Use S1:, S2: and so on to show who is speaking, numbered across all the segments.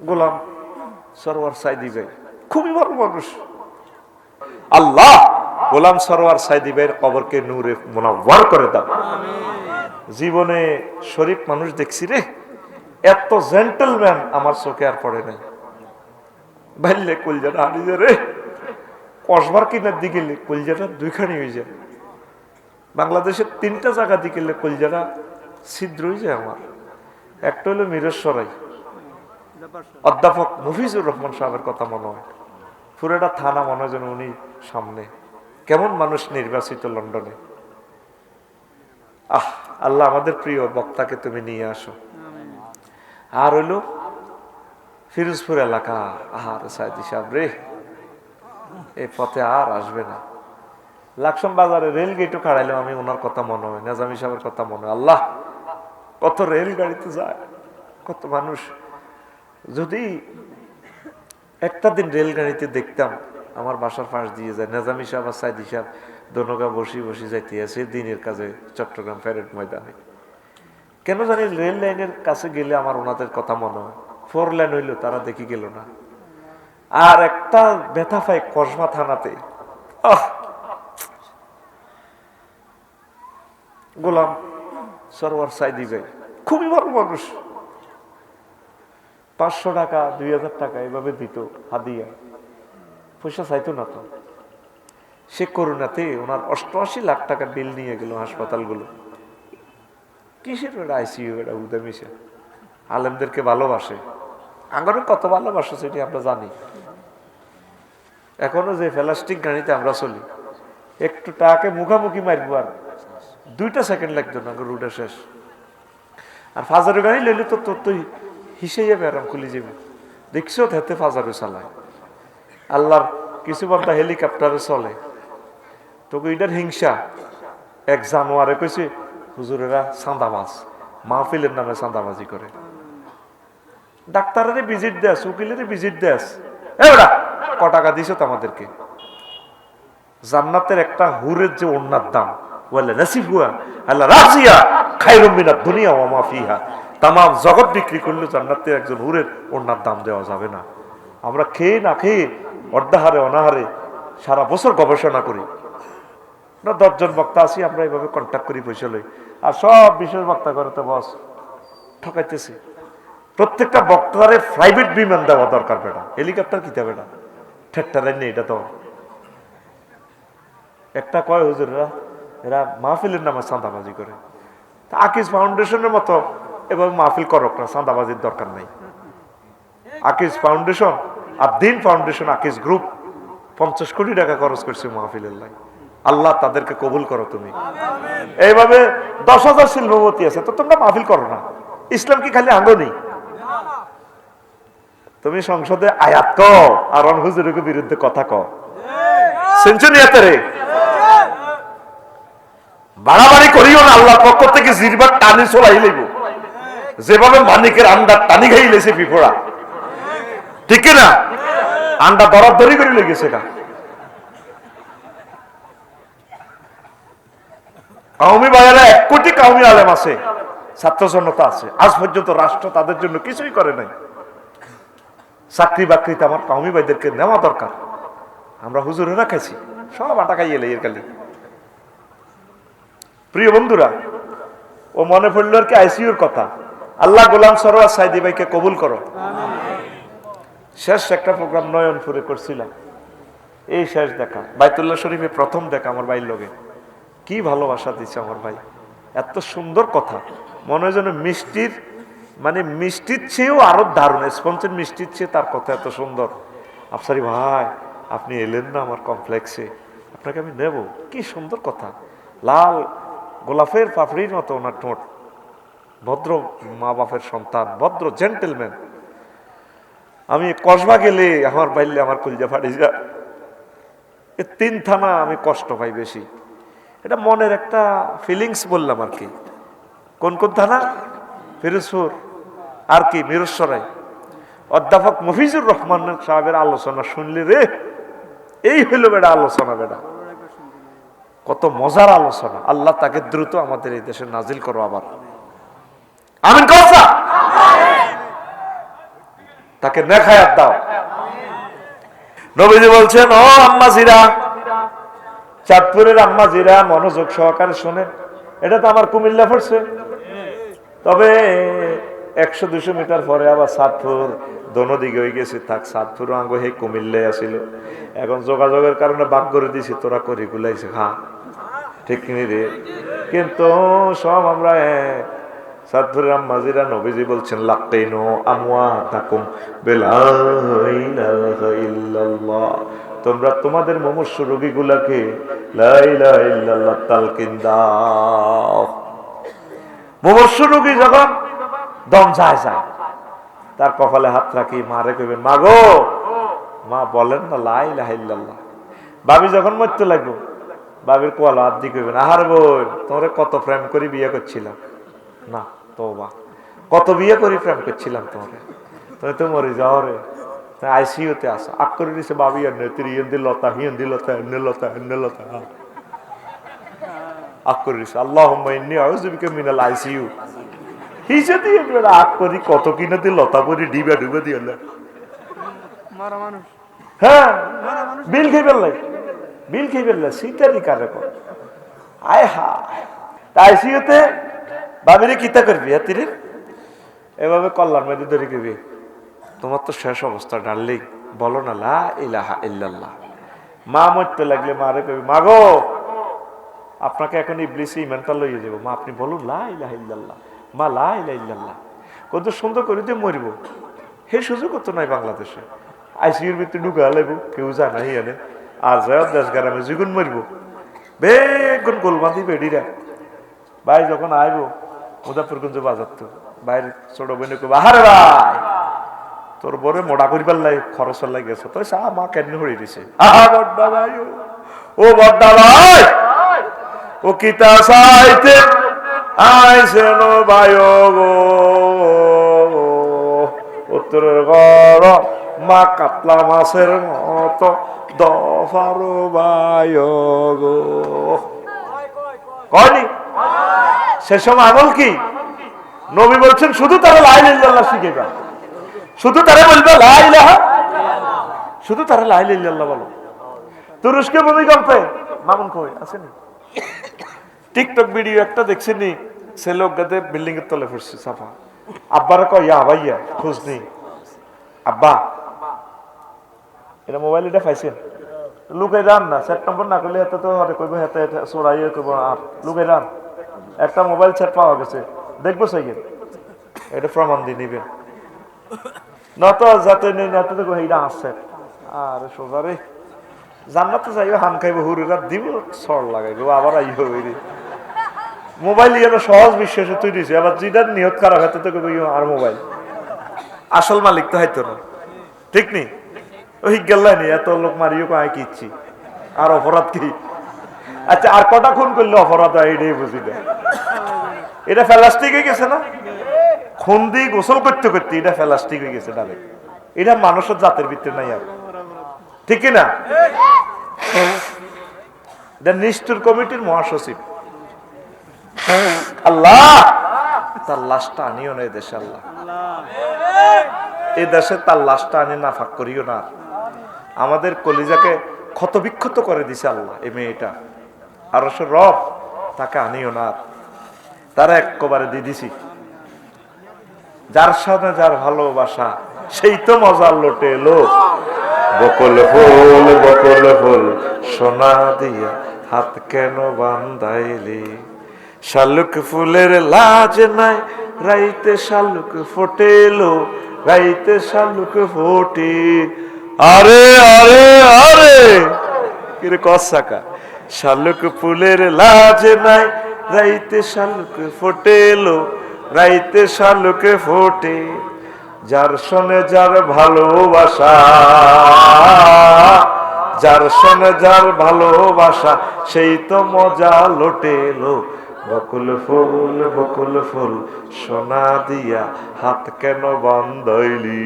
S1: গোলাম সরোয়ার সাইদি ভাই খুবই ভালো মানুষ। আল্লাহ গোলাম সরোয়ার সাইদি ভাইয়ের কবরকে নূরে মোনাব্বর করে দাও। জীবনে শরীফ মানুষ দেখছি রে, এত জেন্টলম্যান আমার চোখে আর পড়ে নাই। ভাইলে কলজাটা হারিয়ে রে। কসবার কিনার দিকে কলজাটা দুইখানি হয়ে যায়। বাংলাদেশের তিনটা জায়গা দিকে কলজাটা ছিদ্র হয়ে যায় আমার। একটা হলো মিরেশ্বরাই অধ্যাপক মফিজুর রহমান সাহেবের কথা মনে হয়। পুরোটা থানা মনে হয় যেন উনি সামনে। কেমন মানুষ নির্বাচিত লন্ডনে। আহ, আল্লাহ আমাদের প্রিয় বক্তাকে তুমি নিয়ে আসো। আর হইল ফিরোজপুর এলাকা। আহার সাহেব রে এই পথে আর আসবে না। লাকসম বাজারে রেল গেটও খাড়াইলাম আমি ওনার কথা মনে হয়, নাজামি সাহেবের কথা মনে হয়। আল্লাহ, কত রেল গাড়িতে যায়, কত মানুষ। যদি একটা দিন রেলগাড়িতে দেখতাম, আমার বাসার পাশ দিয়ে যায়, নেজামি সাহেব আর সাইদি সাহেব দনগা বসি বসি যাইতে আছে দিনের কাজে চট্টগ্রাম প্যারেড ময়দানে। কেন জানি রেল লাইনের কাছে গেলে আমার ওনাদের কথা মনে হয়। ফোর লাইন হইল, তারা দেখি গেল না। আর একটা ব্যথা পাই কসবা থানাতে। আহ! গোলাম সরোয়ার সাইদি ভাই। খুবই ভালো মানুষ। পাঁচশো টাকা, দুই হাজার টাকা এভাবে দিত, হাদিয়া। পয়সা চাইতো না তো। সে করোনাতে ওনার অষ্টআশি লাখ টাকা বিল নিয়ে গেল হাসপাতালগুলো। কিসের ওটা আইসিইউ এটা উদামিসে আলেমদেরকে ভালোবাসে। আঙ্গরে কত ভালোবাসে সেটি আমরা জানি। এখনও যে প্লাস্টিক গাড়িতে আমরা চলি, একটু টাকে মুখামুখি মারবো আর দুইটা সেকেন্ড লাগতো না রুটা শেষ। আর ফাজারের গাড়ি লইলে তো তোর তুই হিসে যাবে আরাম খুলে যাবে দেখছ হেতে ফাজারে চালায়। আল্লাহর কিছু বান্দা হেলিকপ্টারে চলে। তোকে এটার হিংসা। এক জানুয়ারে কইছে, হুজুরেরা চাঁদাবাজ। মাহফিলের নামে চাঁদাবাজি করে। ডাক্তারের ভিজিট দেস উকিলের ভিজিট দেস এবার ক টাকা দিছ তো আমাদেরকে? জান্নাতের একটা হুরের যে ওনার দাম। বলে নাসিফ হুয়া, আল্লাহ রাজিয়া খাইরুম মিনাত দুনিয়া ওয়া মা ফিহা। তাম জগৎ বিক্রি করলে জান্নাতের একজন হুরের ওনার দাম দেওয়া যাবে না। আমরা খেয়ে না খেয়ে অর্ধাহারে, অনাহারে সারা বছর গবেষণা করি। না, দশজন বক্তা আছি, আমরা এইভাবে কন্ট্যাক্ট করি পয়সা লই। আর সব বিশেষ বক্তা করে তো বস ঠকাইতেছি। প্রত্যেকটা বক্তারে প্রাইভেট বিমান দেওয়া দরকার, বেটা। হেলিকপ্টার কিতা, বেটা? ঠেট্টারাই নেই, এটা তো। একটা কয়, হুজুররা? এরা মাহফিলের নামে চাঁদাবাজি করে। আকিজ ফাউন্ডেশনের মতো এভাবে মাহফিল করক না চাঁদাবাজির দরকার নেই। আকিজ ফাউন্ডেশন আর দিন ফাউন্ডেশন আকিজ গ্রুপ পঞ্চাশ কোটি টাকা খরচ করছে মাহফিলের লাই। আল্লাহ তাদেরকে কবুল করো তুমি। এইভাবে দশ হাজার শিল্পপতি আছে তো তোমরা মাহফিল করো না। ইসলাম কি খালি আঙ্গ নেই তুমি সংসদে আয়াত ক আর হুজুরের বিরুদ্ধে কথা ক সেঞ্চুরিয়াতে রে বাড়াবাড়ি করিও না, আল্লাহর পক্ষ থেকে জিরবার টানি চলাই লইব। যেভাবে মানিকের আন্ডার টানি খাই লেছে পিপড়া ঠিক না আন্ডা দরার দরি করে লেগেছে গা। কাউমি বাজারে এক কোটি কাউমি আলেম আছে, ছাত্র জনতা আছে। আজ পর্যন্ত রাষ্ট্র তাদের জন্য কিছুই করে নাই। চাকরি বাকরিতে আমার কাউমি ভাইদেরকে নেওয়া দরকার। আমরা হুজুরেরা খাইছি, সব আটা খাইয়ে এর খালি। প্রিয় বন্ধুরা, ও মনে পড়ল আর কি আইসিউর কথা। আল্লাহ গোলাম সরোয়ার সাইদি ভাইকে কবুল করো। শেষ একটা প্রোগ্রাম নয়নপুরে করছিলাম। এই শেষ দেখা। বাইতুল্লাহ শরীফে প্রথম দেখা আমার ভাইয়ের লগে। কি ভালোবাসা দিচ্ছে আমার ভাই। এত সুন্দর কথা। মনে হয় যেন মিষ্টির মানে মিষ্টির চেয়েও আরও দারুণ। স্পঞ্জের মিষ্টির চেয়ে তার কথা এত সুন্দর। আফসারি ভাই, আপনি এলেন না আমার কমপ্লেক্সে আপনাকে আমি নেব। কি সুন্দর কথা। লাল গোলাপের পাপড়ির মতো ওনার ঠোঁট। ভদ্র মা বাপের সন্তান, ভদ্র জেন্টেলম্যান আমি কসবা গেলে আমার বাইলে আমার কুলজা ফাটি যা এ তিন থানা আমি কষ্ট পাই বেশি। এটা মনের একটা ফিলিংস বললাম আর কি। কোন কোন থানা? ফিরোজপুর। আর কি মিরস্বরাই অধ্যাপক মফিজুর রহমান সাহেবের আলোচনা শুনলি রে? এই হইল বেটা আলোচনা বেটা। কত মজার আলোচনা। আল্লাহ তাকে দ্রুত আমাদের এই দেশে নাজিল করো আবার। আমিন তাকে নেখায়াত দাও। নবীজি বলছেন, ও আম্মা জিরা চাঁদপুরের আম্মা জিরা মনোযোগ সহকারে শোনেন। এটা তো আমার কুমিল্লা পড়ছে। তবে একশো দুশো মিটার পরে আবার সাতপুর দোনো দিকে হয়ে গেছে। থাক সাতপুর আঙ্গ হে কুমিল্লে আসিল। এখন যোগাযোগের কারণে বাক করে দিছি, তোরা করি গুলাইছে খা। ঠিক কিনি রে কিন্তু সব আমরা। সাতপুরের আম্মাজিরা নবীজি বলছেন লাক্কাইনো আমওয়া তাকুম ইল্লাল্লাহ। তোমরা তোমাদের মমস্য রোগীগুলাকে তালকিন দাও। মমস্য রোগী যখন দম যায় যায় তার কপালে হাত রাখি, মা গো মা বলেন না লাই লাহিল্লাহ বাবি যখন মরতে লাগবো বাবির কোয়ালো হাত দিয়ে কইবেন আহার বই তোরে কত প্রেম করি বিয়ে করছিলাম। না তো বা কত বিয়ে করি প্রেম করছিলাম তোমারে তুমি তো মরে যাও রে। আইসিউতে আসো। আক করে দিছে বাবি এনে ইয়েন দিল লতা হিয়েন দিল লতা এনে লতা এনে লতা আক করে দিছে আল্লাহ ইন্নি আউযুবিকা মিনাল আইসিইউ। হিসে দিয়ে বেড়া আগ করি কত কিনে দিয়ে লতা পরি ডিবা ডুবে দিয়ে
S2: মারা মানুষ।
S1: হ্যাঁ বিল খেয়ে ফেললে। বিল খেয়ে ফেললে সিটারই কারে কর আয় তাই সিওতে বাবিরে কিতা করবি হাতিরে এভাবে কল্যাণ মেদি ধরে করবি তোমার তো শেষ অবস্থা, ডার্লিং। বলো না, লা ইলাহা ইল্লাল্লাহ। মা মরতে লাগলে মারে কবি, মা গো, আপনাকে এখন ইবলিসি ইমানটা লইয়ে যাব। মা, আপনি বলুন, লা ইলাহা ইল্লাল্লাহ। মা, লা ইলাহা ইল্লাল্লাহ। কত সুন্দর করে দিয়ে মরিব। হে সুযোগ তো নাই বাংলাদেশে। আইসিউর ভিতরে ঢুকা লাগবো, কেউ জানা হিয়ানে আর যায় দেশ গ্রামে, যেগুন মরিব। বেগুন গোল বাঁধি বেডিরা। ভাই, যখন আইব মুজাফরগঞ্জ বাজার তো। বাইরে ছোট বোনে কব আহারে ভাই, তোর বরে মোড়া করিবার লাগে খরচ লাগে গেছে। তো সা মা কেন হয়ে দিছে? আহা, বড্ডা ভাই, ও। বড্ডা ভাই, ও কিতা সাইতে আইসেন ভাই গো। উত্তরের ঘর মা কাতলা মাছের মতো দফারো কয়নি সে সময় আমল কি? নবী বলছেন, শুধু তারা লাই ইল্লাল্লাহ শিখে যাও শুধু তারা বলবে লাই ইলাহা শুধু তারা লাই ইল্লাল্লাহ বলো। তুরস্কে ভূমিকম্পে, মামুন কই? আসেনি টিকটক ভিডিও একটা দেখছেনি ছেলে অজ্ঞাতে বিল্ডিং এর তলে পড়ছে সাফা। আব্বারা কয়, ইয়া ভাইয়া, খোঁজ নেই আব্বা এটা মোবাইল এটা পাইছেন লুকাই রান না সেট নম্বর না করলে এত তো আরে কইব হেতে চড়াইয়ে কইব আর লুকাই রান একটা মোবাইল সেট পাওয়া গেছে, দেখব সেই এটা প্রমাণ দিয়ে নিবেন। নত যাতে নেই, না তো এইটা আসছে আর সোজা রে। জান্নাত তো যাইব হান খাইব হুরুরা দিব, সর লাগাইব, আবার আইব হইরে মোবাইল যেন সহজ বিশ্বাসে তৈরি হয়েছে, আবার যেটা নিয়ত খারাপ হাতে তো আর মোবাইল আসল মালিক তো হয়তো না। ঠিক নেই ওই গেল্লাই নি এত লোক মারিও কায় কি ইচ্ছি? আর অপরাধ কি? আচ্ছা আর কটা খুন করলে অপরাধ হয় এটাই বুঝি না এটা ফেলাস্টিক হয়ে গেছে না? খুন দিয়ে গোসল করতে করতে এটা ফেলাস্টিক হয়ে গেছে ডাইরেক্ট এটা মানুষের জাতের ভিতরে নাই আর। ঠিক না এটা নিষ্ঠুর কমিটির মহাসচিব। আল্লাহ! তার লাশটা আনিও না এদেশে আল্লাহ। এই দেশে তার লাশটা আনি না ফাঁক করিও না। আমাদের কলিজাকে ক্ষতবিক্ষত করে দিছে আল্লাহ, এই মেয়েটা। আর সে রব তাকে আনিও না। তারা একবারে দিয়ে দিছি। যার সাথে যার ভালোবাসা, সেই তো মজার লোটে এলো বকল ফুল বকল ফুল, সোনা দিয়া হাত কেন বান্ধাইলি? শালুক ফুলের লাজ নাই, রাইতে শালুক ফোটেলো, রাইতে শালুক ফোটে আরে আরে আরে। কিরে কসাকা? শালুক ফুলের লাজ নাই, রাইতে শালুক ফোটেলো, রাইতে শালুকে ফোটে। যার সনে যার ভালোবাসা, যার সনে যার ভালোবাসা, সেই তো মজা লোটেলো। বকুল ফুল বকুল ফুল, সোনা দিয়া হাত কেন বন্ধইলি?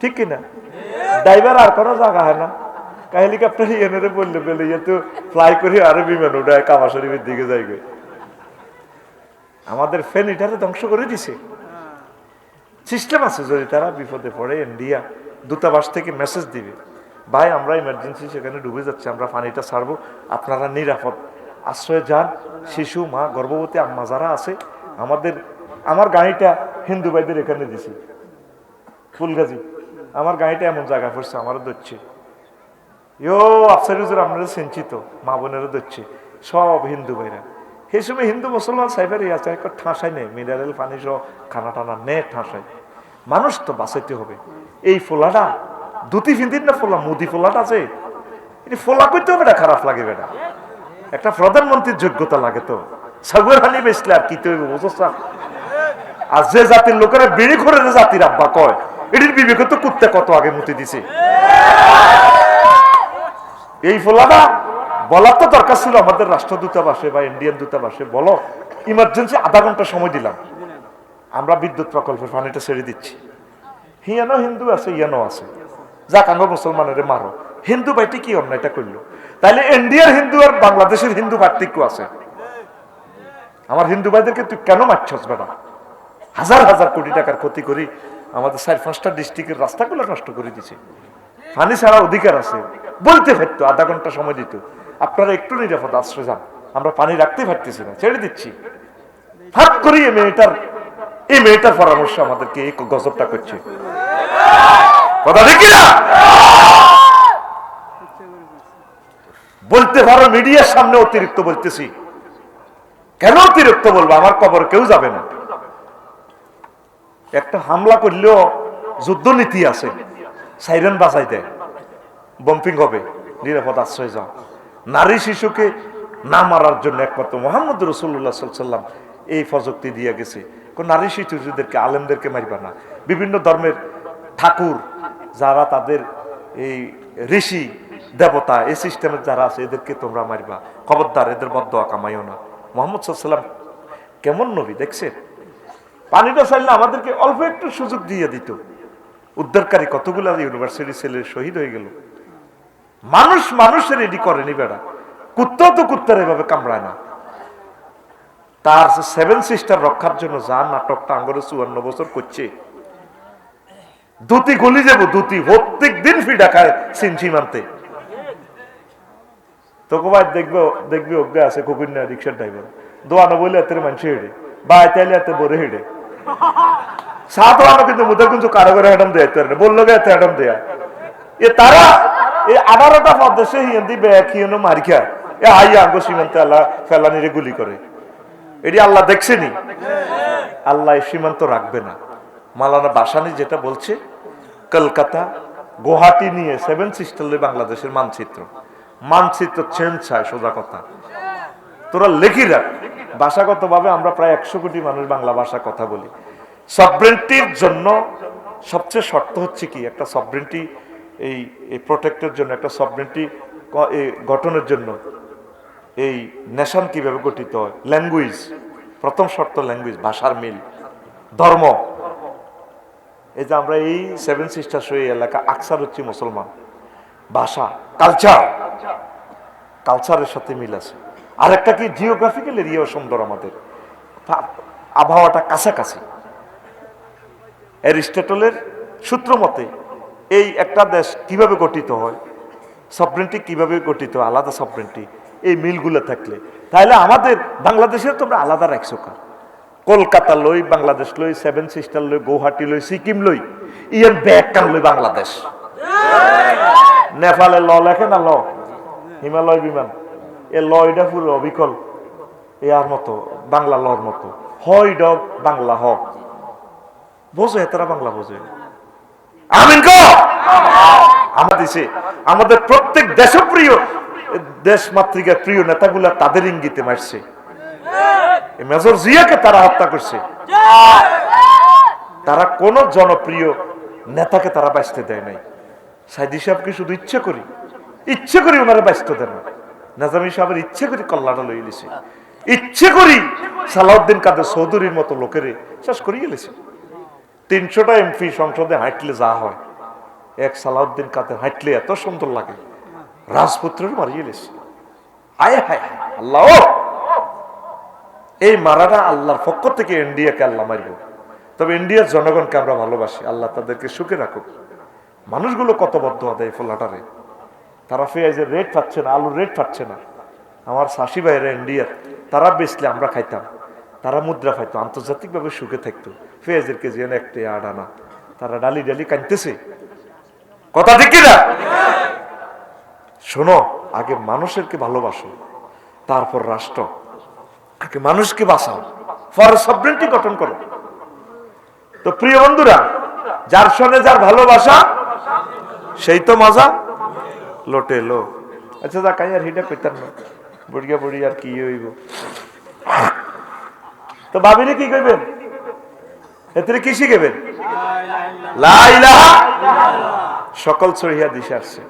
S1: ঠিক কিনা? ড্রাইভার আর কোনো জায়গা হয় না। হেলিকপ্টার এনে বললে, বলে ইয়ে তো ফ্লাই করে আরও বিমান উঠায় কামা শরীফের দিকে যাই গে আমাদের ফেন এটারে ধ্বংস করে দিছে। সিস্টেম আছে যদি তারা বিপদে পড়ে ইন্ডিয়া দূতাবাস থেকে মেসেজ দিবে, ভাই, আমরা ইমার্জেন্সি সেখানে ডুবে যাচ্ছে, আমরা পানিটা ছাড়বো, আপনারা নিরাপদ। আশ্রয়ে যান, শিশু, মা, গর্ভবতী আম্মা যারা আছে, আমাদের, আমার গাড়িটা হিন্দু ভাইদের এখানে দিছি। ফুলগাজি। আমার গাড়িটা এমন জায়গা পড়ছে, আমারও ধরছে। ইয়ো, আফসার হুজুর আপনারা চিন্তিত মা বোনেরও ধরছে। সব হিন্দু ভাইরা। সেই সময় হিন্দু, মুসলমান সাইবারই আছে একটা ঠাঁসাই নেই। মিনারেল পানি সহ খানা টানা নে ঠাঁসাই মানুষ তো বাঁচাইতে হবে। এই ফোলাটা দুটি ফিন্দির না ফোলা, মুদি ফোলাটা আছে? এটি ফোলা করতে হবে না খারাপ লাগে বেটা। একটা প্রধানমন্ত্রীর যোগ্যতা লাগে তো। সাগুর হানি বেসলে আর কি তো বুঝছা আর যে জাতির লোকেরা বেড়ে করে জাতির আব্বা কয় এটির বিবেক তো কুত্তে কত আগে মুতি দিছে? এই ফোলাটা বলার তো দরকার ছিল আমাদের রাষ্ট্রদূতাবাসে বা ইন্ডিয়ান দূতাবাসে, বলো। ইমার্জেন্সি আধা ঘণ্টা সময় দিলাম। আমরা বিদ্যুৎ প্রকল্পের পানিটা ছেড়ে দিচ্ছি। হিয়ানো হিন্দু আছে, ইয়ানো আছে। যাক আমরা মুসলমানের মারো। হিন্দু ভাইটি কি অন্যায়টা করল? তাইলে ইন্ডিয়ার হিন্দু আর বাংলাদেশের হিন্দু পার্থক্য আছে। আমার হিন্দু ভাইদেরকে তুই কেন মারছস বেটা? হাজার হাজার কোটি টাকার ক্ষতি করি আমাদের চার পাঁচটা ডিস্ট্রিক্টের রাস্তাগুলো নষ্ট করে দিছে। পানি ছাড়া অধিকার আছে। বলতে পারতো, আধা ঘণ্টা সময় দিত। আপনারা একটু নিরাপদ আশ্রয় যান। আমরা পানি রাখতে পারতেছি না, ছেড়ে দিচ্ছি। হাত করি এই মেয়েটার এই মেয়েটার পরামর্শ আমাদেরকে এই গজবটা করছে। কথা দেখি না বলতে পারো, মিডিয়ার সামনে অতিরিক্ত বলতেছি। কেন অতিরিক্ত বলব? আমার কবর কেউ যাবে না। একটা হামলা করলেও যুদ্ধনীতি আছে। সাইরেন বাজাই দেয় বম্পিং হবে। নিরাপদ আশ্রয় যাও। নারী শিশুকে না মারার জন্য একমাত্র মোহাম্মদ রসুল্লাহ সাল্লাম এই প্রযুক্তি দিয়ে গেছে। কোন নারী শিশুদেরকে, আলেমদেরকে মারিবা না। বিভিন্ন ধর্মের ঠাকুর যারা তাদের এই ঋষি দেবতা, এই সিস্টেমের যারা আছে, এদেরকে তোমরা মারিবা। খবরদার, এদের বদ্ধ কামাইও না। মোহাম্মদ সাল্লাম কেমন নবী, দেখছেন? পানিটা চাইলে আমাদেরকে অল্প একটু সুযোগ দিয়ে দিত। উদ্ধারকারী কতগুলো ইউনিভার্সিটি ছেলে শহীদ হয়ে গেল। মানুষ মানুষের এডি করেনি বেড়া। কুত্তাও তো কুত্তার এভাবে কামড়ায় না। তার সেভেন সিস্টার রক্ষার জন্য যা নাটকটা আঙ্গরে চুয়ান্ন বছর করছে। দুটি গলি যাব দুটি প্রত্যেক দিন ফিডা খায় সিন সীমান্তে তোকে ভাই দেখবে, দেখবি অজ্ঞা আছে, কুকুর রিক্সার ড্রাইভার দোয়ানো বলে এত মানুষ হেঁটে বাই তাইলে এত বড় হেঁটে সাত আনো কিন্তু মুদের কিন্তু কারও দেয় বলল গে দেয়া এ তারা আঠারোটা হিন্দি মারিখা এ হাই আঙ্গ সীমান্তে আল্লাহ গুলি করে এটি আল্লাহ দেখছেনি আল্লাহ এই সীমান্ত রাখবে না মালানা বাসানি যেটা বলছে কলকাতা গুয়াহাটি নিয়ে সেভেন সিস্টার বাংলাদেশের মানচিত্র মানচিত্র চেঞ্জ চায় সোজা কথা তোরা লেখি রাখ ভাষাগত ভাবে আমরা প্রায় একশো কোটি মানুষ বাংলা ভাষা কথা বলি। সবরেন্টির জন্য সবচেয়ে শর্ত হচ্ছে কি? একটা সবরেন্টি এই এই প্রোটেক্টের জন্য, একটা সবরেন্টি গঠনের জন্য এই নেশন কীভাবে গঠিত হয়? ল্যাঙ্গুয়েজ প্রথম শর্ত ল্যাঙ্গুয়েজ ভাষার মিল। ধর্ম। এই যে আমরা এই সেভেন সিস্টার এই এলাকা আকসার হচ্ছে মুসলমান। ভাষা কালচার কালচারের সাথে মিল আছে। আর একটা কি জিওগ্রাফিক্যাল এরিয়াও সুন্দর আমাদের? আবহাওয়াটা কাছাকাছি। অ্যারিস্টটলের সূত্র মতে এই একটা দেশ কীভাবে গঠিত হয়? সবরেন্টি কীভাবে গঠিত? হয়, আলাদা সবরেন্টি এই মিলগুলো থাকলে। তাহলে আমাদের বাংলাদেশের তোমরা আলাদা রাখছো কার কলকাতা লই বাংলাদেশ লই সেভেন সিস্টার লই গৌহাটি লই সিকিম লই ইয়েন ব্যাগ কান লই বাংলাদেশ। নেপালে ল লেখে না ল? হিমালয় বিমান। এ ল এটা পুরো অবিকল ইয়ার মতো, বাংলা লর মতো। হয় ডগ বাংলা হ। বোঝে, তারা বাংলা বোঝে। আমিন আমাদের প্রত্যেক দেশপ্রিয়, দেশ মাতৃকার প্রিয় নেতাগুলা তাদের ইঙ্গিতে মারছে। মেজর জিয়াকে তারা হত্যা করছে। তারা কোন জনপ্রিয় নেতাকে তারা বাঁচতে দেয় নাই। সাইদি সাহেবকে শুধু ইচ্ছে করি? ইচ্ছে করি ওনারা বাঁচতে দেন না। নাজামি সাহেবের ইচ্ছে করি কল্লাটা লই লিছে ইচ্ছে করি সালাউদ্দিন কাদের চৌধুরীর মতো লোকের শেষ করিয়ে গেলেছে তিনশোটা এমপি সংসদে হাঁটলে যা হয় এক সালাউদ্দিন কাদের হাঁটলে এত সুন্দর লাগে রাজপুত্রের মারিয়ে হায়, আল্লাহ! এই মারাটা আল্লাহর পক্ষ থেকে ইন্ডিয়াকে আল্লাহ মারব। তবে ইন্ডিয়ার জনগণকে আমরা ভালোবাসি আল্লাহ তাদেরকে সুখে রাখুক। মানুষগুলো কত বদ্ধ আদায় ফোলাটারে। তারা পেঁয়াজের রেট পাচ্ছে না, আলুর রেট পাচ্ছে না। আমার শাশি ভাইয়েরা ইন্ডিয়ার, তারা বেচলে আমরা খাইতাম, তারা মুদ্রা পাইতো, আন্তর্জাতিকভাবে সুখে থাকতো। পেঁয়াজের কেজি এনে একটা আট আনা, তারা ডালি ডালি কাঁদতেছে। কথা ঠিক না শোনো, আগে মানুষেরকে ভালোবাসো, তারপর রাষ্ট্র। আগে মানুষকে বাঁচাও ফর সবরেন্টি গঠন করো। তো প্রিয় বন্ধুরা, যার সঙ্গে যার ভালোবাসা, সেই তো মজা। লোটে লো। আচ্ছা দা কাই হিটা পেতাম না। বুড়িয়া বুড়ি আর কি হইব। তো ভাবিলে কি কইবেন? এতে কি শিখেবেন লা ইলাহা সকল ছড়িয়া দিশে আসছে